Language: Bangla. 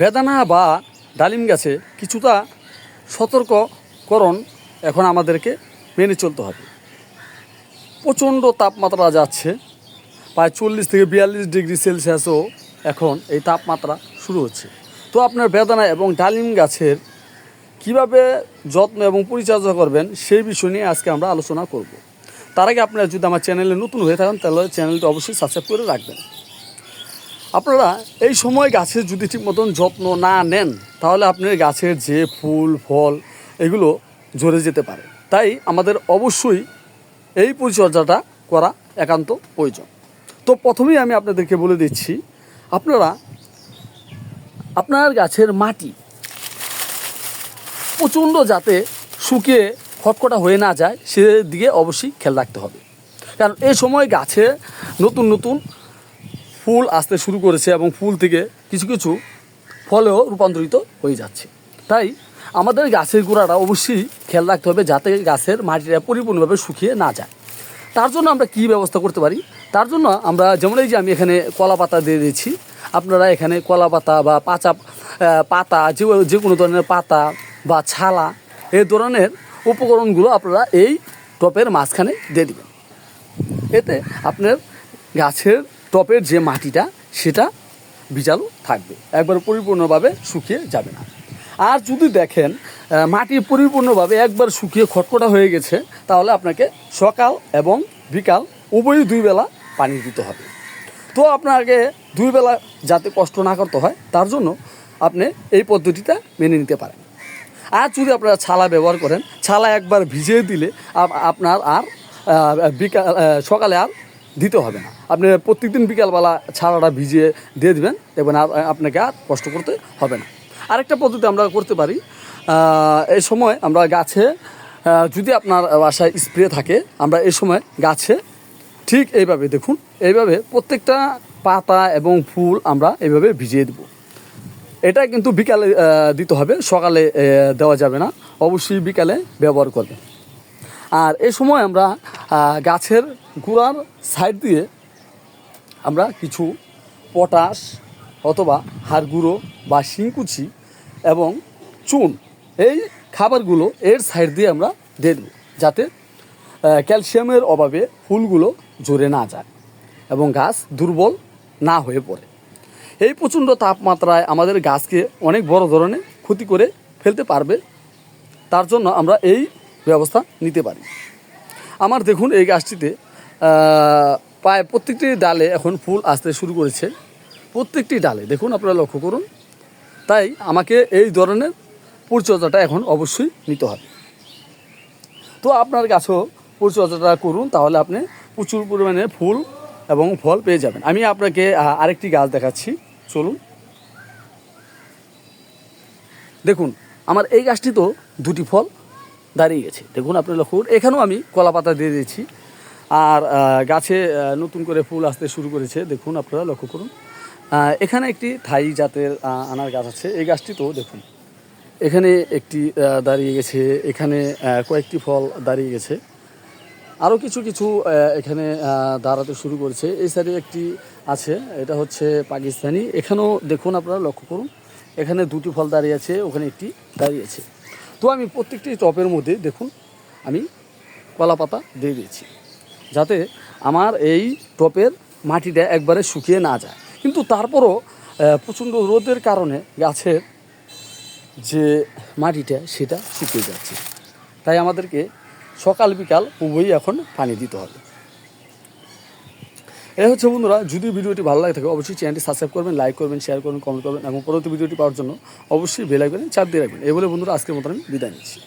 বেদানা বা ডালিম গাছে কিছুটা সতর্ককরণ এখন আমাদেরকে মেনে চলতে হবে। প্রচণ্ড তাপমাত্রা যাচ্ছে, প্রায় চল্লিশ থেকে বিয়াল্লিশ ডিগ্রি সেলসিয়াসও এখন এই তাপমাত্রা শুরু হচ্ছে। তো আপনার বেদানা এবং ডালিম গাছের কীভাবে যত্ন এবং পরিচর্যা করবেন সেই বিষয় নিয়ে আজকে আমরা আলোচনা করব। তার আগে আপনারা যদি আমার চ্যানেলে নতুন হয়ে থাকেন, তাহলে চ্যানেলটি অবশ্যই সাবস্ক্রাইব করে রাখবেন। আপনারা এই সময় গাছের যদি ঠিক মতন যত্ন না নেন, তাহলে আপনার গাছের যে ফুল, ফল, এগুলো ঝরে যেতে পারে। তাই আমাদের অবশ্যই এই পরিচর্যাটা করা একান্ত প্রয়োজন। তো প্রথমেই আমি আপনাদেরকে বলে দিচ্ছি, আপনারা আপনার গাছের মাটি প্রচণ্ড যাতে শুকিয়ে খটখটা হয়ে না যায় সেদিকে অবশ্যই খেয়াল রাখতে হবে। কারণ এই সময় গাছে নতুন নতুন ফুল আসতে শুরু করেছে এবং ফুল থেকে কিছু কিছু ফলেও রূপান্তরিত হয়ে যাচ্ছে। তাই আমাদের গাছের গোড়াটা অবশ্যই খেয়াল রাখতে হবে যাতে গাছের মাটিটা পরিপূর্ণভাবে শুকিয়ে না যায়। তার জন্য আমরা কি ব্যবস্থা করতে পারি? তার জন্য আমরা যেমন এই যে আমি এখানে কলা পাতা দিয়ে দিয়েছি, আপনারা এখানে কলা পাতা বা পাচা পাতা, যে যে কোনো ধরনের পাতা বা ছালা এই ধরনের উপকরণগুলো আপনারা এই টপের মাঝখানে দিয়ে দেবেন। এতে আপনার গাছের টপের যে মাটিটা, সেটা বিজালু থাকবে। একবার পরিপূর্ণভাবে শুকিয়ে যাবে না। আর যদি দেখেন মাটি পরিপূর্ণভাবে একবার শুকিয়ে খটখটা হয়ে গেছে, তাহলে আপনাকে সকাল এবং বিকাল উভয়ই দুই বেলা পানি দিতে হবে। তো আপনাকে দুই বেলা যাতে কষ্ট না করতে হয়, তার জন্য আপনি এই পদ্ধতিটা মেনে নিতে পারেন। আর যদি আপনারা ছালা ব্যবহার করেন, ছালা একবার ভিজিয়ে দিলে আপনার আর বিকাল সকালে আর দিতে হবে না। আপনি প্রত্যেকদিন বিকালবেলা ছাড়াটা ভিজিয়ে দিয়ে দেবেন, এবং আপনাকে আর কষ্ট করতে হবে না। আরেকটা পদ্ধতি আমরা করতে পারি এই সময় আমরা গাছে যদি আপনার বাসায় স্প্রে থাকে, আমরা এই সময় গাছে ঠিক এইভাবে দেখুন, এইভাবে প্রত্যেকটা পাতা এবং ফুল আমরা এইভাবে ভিজিয়ে দেবো। এটা কিন্তু বিকালে দিতে হবে, সকালে দেওয়া যাবে না, অবশ্যই বিকালে ব্যবহার করবে আর এই সময় আমরা গাছের গুঁড়ার সাইড দিয়ে আমরা কিছু পটাশ অথবা হাড় গুঁড়ো বা শিংকুচি এবং চুন এই খাবারগুলো এর সাইড দিয়ে আমরা দিয়ে দেবো যাতে ক্যালসিয়ামের অভাবে ফুলগুলো ঝরে না যায় এবং গাছ দুর্বল না হয়ে পড়ে। এই প্রচণ্ড তাপমাত্রায় আমাদের গাছকে অনেক বড় ধরনের ক্ষতি করে ফেলতে পারবে, তার জন্য আমরা এই ব্যবস্থা নিতে পারি। আমার দেখুন এই গাছটিতে প্রায় প্রত্যেকটি ডালে এখন ফুল আসতে শুরু করেছে। প্রত্যেকটি ডালে, দেখুন আপনারা লক্ষ্য করুন। তাই আমাকে এই ধরনের পরিচর্যাটা এখন অবশ্যই নিতে হবে। তো আপনার গাছও পরিচর্যাটা করুন, তাহলে আপনি প্রচুর পরিমাণে ফুল এবং ফল পেয়ে যাবেন। আমি আপনাকে আরেকটি গাছ দেখাচ্ছি। চলুন। দেখুন, আমার এই গাছটি তো দুটি ফল দাঁড়িয়ে গেছে। দেখুন, আপনি লক্ষ্য করুন, এখানেও আমি কলা পাতা দিয়ে দিয়েছি। আর গাছে নতুন করে ফুল আসতে শুরু করেছে। দেখুন, আপনারা লক্ষ্য করুন। এখানে একটি থাই জাতের আনার গাছ আছে। এই গাছটি তো দেখুন, এখানে একটি দাঁড়িয়ে গেছে। এখানে কয়েকটি ফল দাঁড়িয়ে গেছে। আরও কিছু কিছু এখানে দাঁড়াতে শুরু করেছে। এই সাইডে একটি আছে। এটা হচ্ছে পাকিস্তানি। এখানেও দেখুন, আপনারা লক্ষ্য করুন, এখানে দুটি ফল দাঁড়িয়ে আছে, ওখানে একটি দাঁড়িয়ে আছে। তো আমি প্রত্যেকটি টপের মধ্যে, দেখুন, আমি কলা পাতা দিয়ে দিয়েছি। যাতে আমার এই টপের মাটিটা একবারে শুকিয়ে না যায়। কিন্তু তারপরও প্রচণ্ড রোদের কারণে গাছের যে মাটিটা, সেটা শুকিয়ে যাচ্ছে। তাই আমাদেরকে সকাল বিকাল উভয়ই এখন পানি দিতে হবে। এই হচ্ছে বন্ধুরা, যদি ভিডিওটি ভালো লাগে থাকে অবশ্যই চ্যানেলটি সাবস্ক্রাইব করবেন, লাইক করবেন শেয়ার করবেন কমেন্ট করবেন এবং পরবর্তী ভিডিওটি পাওয়ার জন্য অবশ্যই বেল আইকনে চাপ দিয়ে রাখবেন। এই বলে বন্ধুরা, আজকের মতো আমি বিদায় নিচ্ছি।